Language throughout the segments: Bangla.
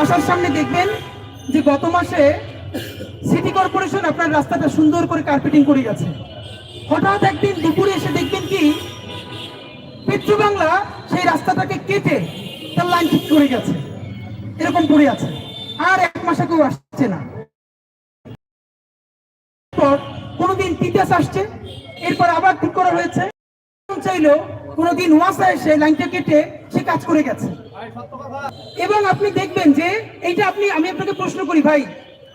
বাসার সামনে দেখবেন যে গত মাসে সিটি কর্পোরেশন আপনার রাস্তাটা সুন্দর করে কার্পেটিং করে গেছে। হঠাৎ একদিন দুপুরে এসে দেখবেন কি বাংলা সেই রাস্তাটাকে কেটে তার লাইন ঠিক করে গেছে। এরকম পড়ে আছে। আর এক মাসে কেউ আসছে না। কোনোদিন তিতাস আসছে, এরপর আবার ঠিক করা হয়েছে। চাইলো কোনোদিন ওয়াসা এসে লাইনটা কেটে সে কাজ করে গেছে। এবং আপনি দেখবেন যে এইটা আপনি, আমি আপনাকে প্রশ্ন করি ভাই,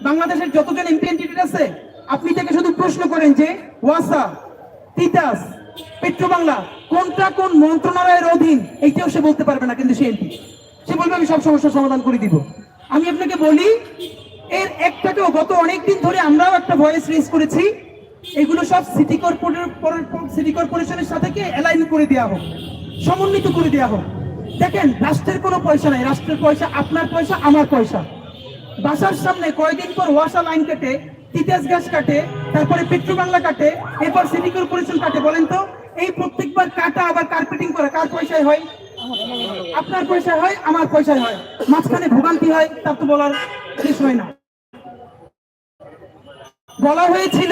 বাংলাদেশের যতজন এমপি এন্টিটি আছে, আপনি তাকে শুধু প্রশ্ন করেন যে, ওয়াসা, তিতাস পেট্রো বাংলা কোনটা কোন মন্ত্রণালয়ের অধীন, এইটাও সে বলতে পারবে না, কিন্তু সে এমপি। সে বলবে, আমি সব সমস্যার সমাধান করে দিব। আমি আপনাকে বলি, এর একটাকেও গত অনেকদিন ধরে আমরাও একটা ভয়েস রেজ করেছি, এগুলো সব সিটি কর্পোরেশন সিটি কর্পোরেশনের সাথে অ্যালাইন করে দেওয়া হোক, সমন্বিত করে দেওয়া হোক। দেখেন, রাষ্ট্রের কোনো পয়সা নাই। রাষ্ট্রের পয়সা আপনার পয়সা, আমার পয়সা। বাসার সামনে কয়েকদিন পর ওয়াসা লাইন কাটে, তিতাস গ্যাস কাটে, তারপরে পেট্রো বাংলা কাটে, এরপর সিটি কর্পোরেশন কাটে, বলেন তো, এই প্রত্যেকবার কাটা আবার কার্পেটিং করে, কার পয়সায় হয়? আপনার পয়সায় হয়, আমার পয়সায় হয়। মাঝখানে ভোগান্তি হয় তার তো বলার শেষ হয় না। বলা হয়েছিল,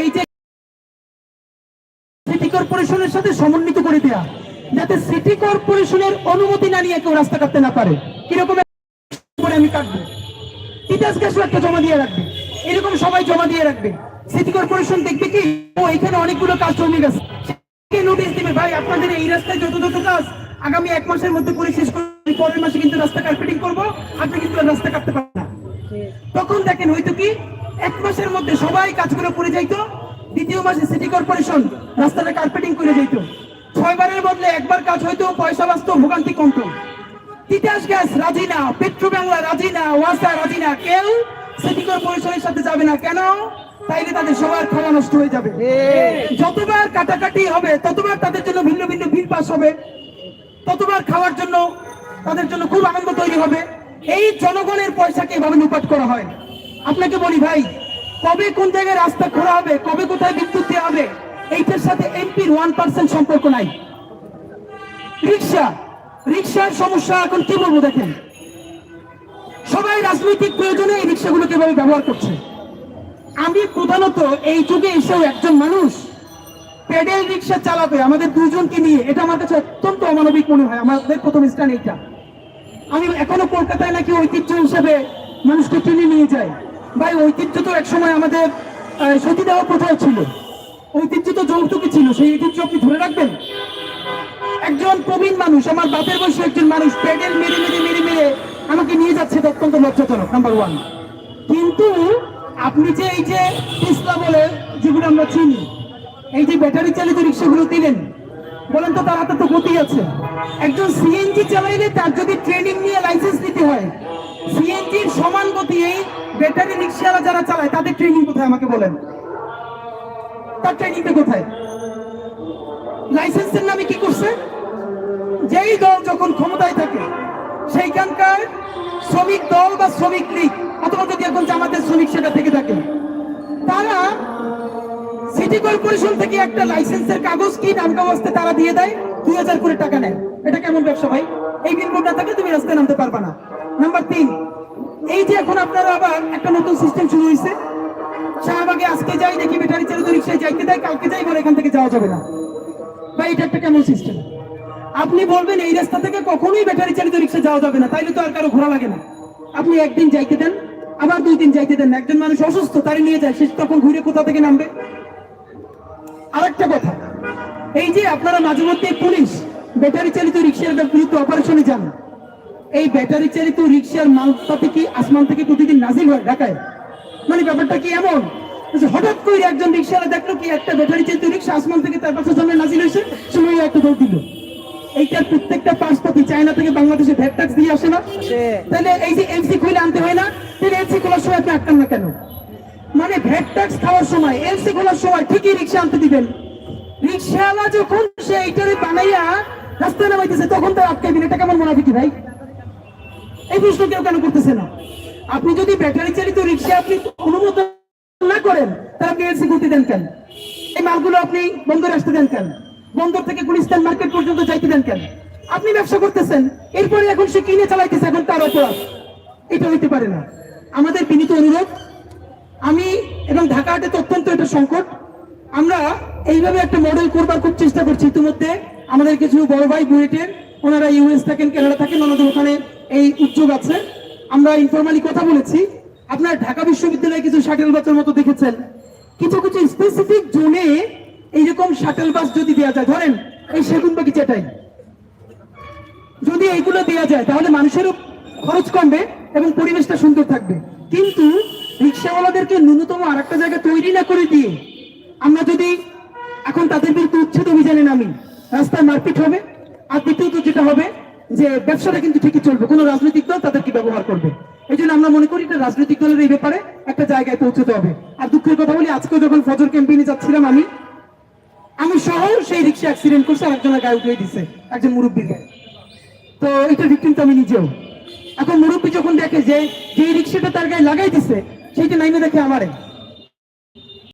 এই যে সিটি কর্পোরেশনের সাথে সমন্বিত করে দেয়া। যাতে সিটি কর্পোরেশনের অনুমতি না নিয়ে কেউ রাস্তা কাটতে না পারে। কীরকম করে আমি কাটবো। তিতাস গ্যাসও একটা জমা দিয়ে রাখবে। এরকম সবাই জমা দিয়ে রাখবে। সিটি কর্পোরেশন দেখবে কি, ও এখানে অনেকগুলো কাজ জমে গেছে। নোটিশ দিবে, ভাই, আপনাদের এই রাস্তায় যত যত কাজ, আগামী এক মাসের মধ্যে করে শেষ করে পরের মাসে কিন্তু রাস্তা কার্পেটিং করব, আপনি কিন্তু রাস্তা কাটতে পারবেন না। তখন দেখেন হয়তো কি, এক মাসের মধ্যে সবাই কাজগুলো করে যাইতো, দ্বিতীয় মাসে সিটি কর্পোরেশন রাস্তাটা কার্পেটিং করে যাইতো। ছয়বারের বদলে একবার কাজ হয়তো পয়সা বাঁচতো ভোগান্তি কমতো। তিতাস গ্যাস রাজি না। পেট্রো বাংলা রাজি না। ওয়াসা রাজি না। কেউ সিটি কর্পোরেশনের সাথে যাবে না। কেন? তাইলে তাদের সবার খাওয়া নষ্ট হয়ে যাবে। যতবার কাটাকাটি হবে ততবার তাদের জন্য ভিন্ন ভিন্ন বিল পাস হবে। ততবার খাওয়ার জন্য তাদের জন্য খুব আনন্দ তৈরি হবে। এই জনগণের পয়সাকে এভাবে লুপাট করা হয়। আপনাকে বলি ভাই কবে কোন জায়গায় রাস্তা খোলা হবে কবে কোথায় বিদ্যুৎ দেওয়া হবে? এইটার সাথে এমপির ওয়ান পার্সেন্ট সম্পর্ক নাই। রিক্সা, রিক্সার সমস্যা এখন কি বলব দেখেন? সবাই রাজনৈতিক প্রয়োজনে এই রিক্সাগুলোকে এভাবে ব্যবহার করছে। আমি প্রধানত এই যুগে এসেও একজন মানুষ পেডেল রিক্সা চালাবে, আমাদের দুজনকে নিয়ে, এটা আমার কাছে অত্যন্ত অমানবিক মনে হয়, আমাদের প্রথম স্থান এইটা। আমি এখনও কলকাতায় নাকি ঐতিহ্য হিসেবে মানুষকে টেনে নিয়ে যায় ভাই, ঐতিহ্য তো একসময় আমাদের সতীদাহ প্রথাও ছিল। ঐতিহ্য তো যৌতুকই ছিল, সেই ঐতিহ্য আপনি ধরে রাখবেন? একজন প্রবীণ মানুষ, আমার বাপের বয়সী একজন মানুষ, প্যাডেল মেরে মেরে মেরে মেরে আমাকে নিয়ে যাচ্ছে অত্যন্ত লজ্জাজনক নাম্বার ওয়ান কিন্তু আপনি যে এই যে টেসলা বলে, যেগুলো আমরা চিনি, এই যে ব্যাটারি চালিত রিক্সাগুলো দিলেন, বলেন তো তার হাতে তো গতি আছে। একজন সিএনজি চালাইলে তার যদি ট্রেনিং নিয়ে লাইসেন্স নিতে হয় সিএনজির সমান গতি এই ব্যাটারি রিক্সাওয়ালা যারা চালায়, তাদের ট্রেনিং কোথায় আমাকে বলেন? তার ট্রেনিংটা কোথায়? লাইসেন্সের নামে কি করছে? যেই দল যখন ক্ষমতায় থাকে, সেইখানকার শ্রমিক দল বা শ্রমিক লীগ, অথবা যদি এখন জামাতের শ্রমিক সেটা থেকে থাকে, তারা সিটি কর্পোরেশন থেকে একটা লাইসেন্সের কাগজ কি নাম কাগজতে তারা দিয়ে দেয়? দুই হাজার করে টাকা নেয়। এটা কেমন ব্যবসা ভাই? এই বিলবোর্ড না থাকলে তুমি রাস্তায় নামতে পারবা না। নাম্বার তিন, এই যে এখন আপনারা আবার একটা নতুন সিস্টেম শুরু হয়েছে শাহবাগে আজকে যাই দেখি ব্যাটারি চালিত রিক্সায় যাইতে দেয়, কালকে যাই এখান থেকে যাওয়া যাবে না। ভাই, এটা একটা কেমন সিস্টেম আপনি বলবেন এই রাস্তা থেকে কখনোই ব্যাটারি চালিত রিক্সা যাওয়া যাবে না, তাইলে তো আর কারও ঘোরা লাগে না। আপনি একদিন যাইতে দেন, আবার দুই দিন যাইতে দেন একজন মানুষ অসুস্থ, তারে নিয়ে যায়, সে তখন ঘুরে কোথা থেকে নামবে? আরেকটা কথা, এই যে আপনারা মাঝে মধ্যে পুলিশ ব্যাটারি চালিত রিক্সার বিরুদ্ধে অপারেশনে যান, এই ব্যাটারি চালিত রিক্সার মালপাতি কি আসমান থেকে প্রতিদিন নাজিল হয় ঢাকায়? মানে ব্যাপারটা কি এমন? হঠাৎ করে একজন রিক্সাওয়ালা দেখল কি একটা ব্যাটারি চালিত রিক্সা আসমান থেকে তার পাশে সামনে নাজিল হয়েছে সময় একটা দৌড় দিল। এইটার প্রত্যেকটা পাসপাতি চায়না থেকে বাংলাদেশে ভ্যাট ট্যাক্স দিয়ে আসে না। তাহলে এই যে এমসি খুলে আনতে হয় না তাহলে এমসি খোলার সময় আপনি আটকান না কেন? মানে ভ্যাট ট্যাক্স খাওয়ার সময় এলসি খোলার সময় ঠিকই রিক্সা আনতে দিবেন। রিক্সাওয়ালা যখন সে এইটারে বানাইয়া রাস্তায় নামাইতেছে তখন তার আটকাইবেন। এটা কেমন মনে হবে কি ভাই? এই প্রশ্ন কেউ কেন করতেছে না? আপনি যদি ব্যাটারি চালিত রিক্সা আপনি অনুমোদন না করেন আপনি এলসি করতে দেন কেন? এই মালগুলো আপনি বন্দরে আসতে দেন কেন? বন্দর থেকে গুলিস্তান মার্কেট পর্যন্ত যাইতে দেন কেন? আপনি ব্যবসা করতেছেন, এরপরে এখন সে কিনে চালাইতেছে, এখন তার অপরাধ। এটা হইতে পারে না। আমাদের বিনীত অনুরোধ, আমি এবং ঢাকা হাটে তো অত্যন্ত এটা সংকট। আমরা এইভাবে একটা মডেল করবার খুব চেষ্টা করছি ইতিমধ্যে। আমাদের কিছু বড় ভাই বুয়েটের, ওনারা ইউএস থাকেন কানাডা থাকেন, ওনাদের ওখানে এই উদ্যোগ আছে। আমরা ইনফরমালি কথা বলেছি। আপনার ঢাকা বিশ্ববিদ্যালয়ে কিছু শাটেল বাসের মতো দেখেছেন। কিছু কিছু স্পেসিফিক জোনে এইরকম শাটেল বাস যদি দেওয়া যায়, ধরেন এই সেগুন বাগিচাটাই যদি এইগুলো দেওয়া যায়, তাহলে মানুষেরও খরচ কমবে এবং পরিবেশটা সুন্দর থাকবে। কিন্তু রিক্সাওয়ালাদেরকে ন্যূনতম আর একটা জায়গা তৈরি না করে দিয়ে আমরা যদি এখন তাদের বিরুদ্ধে উচ্ছেদ অভিযানে নামি, রাস্তায় মারপিট হবে, আর দ্বিতীয়ত যেটা হবে যে ব্যবসাটা কিন্তু ঠিকই চলবে, কোনো রাজনৈতিক দল তাদেরকে ব্যবহার করবে? এই জন্য আমরা মনে করি এটা রাজনৈতিক দলের এই ব্যাপারে একটা জায়গায় পৌঁছতে হবে। আর দুঃখের কথা বলি আজকে যখন ফজর ক্যাম্পেইনে যাচ্ছিলাম আমি আমি সহ সেই রিক্সা অ্যাক্সিডেন্ট করছে আর একজনের গায়ে উঠিয়ে দিছে, একজন মুরব্বীর গায়ে। তো এটা ভিকটিম তো আমি নিজেও। এখন মুরব্বী যখন দেখে যে যে রিক্সাটা তার গায়ে লাগাই দিছে সেইটা নাইমে দেখে আমারে।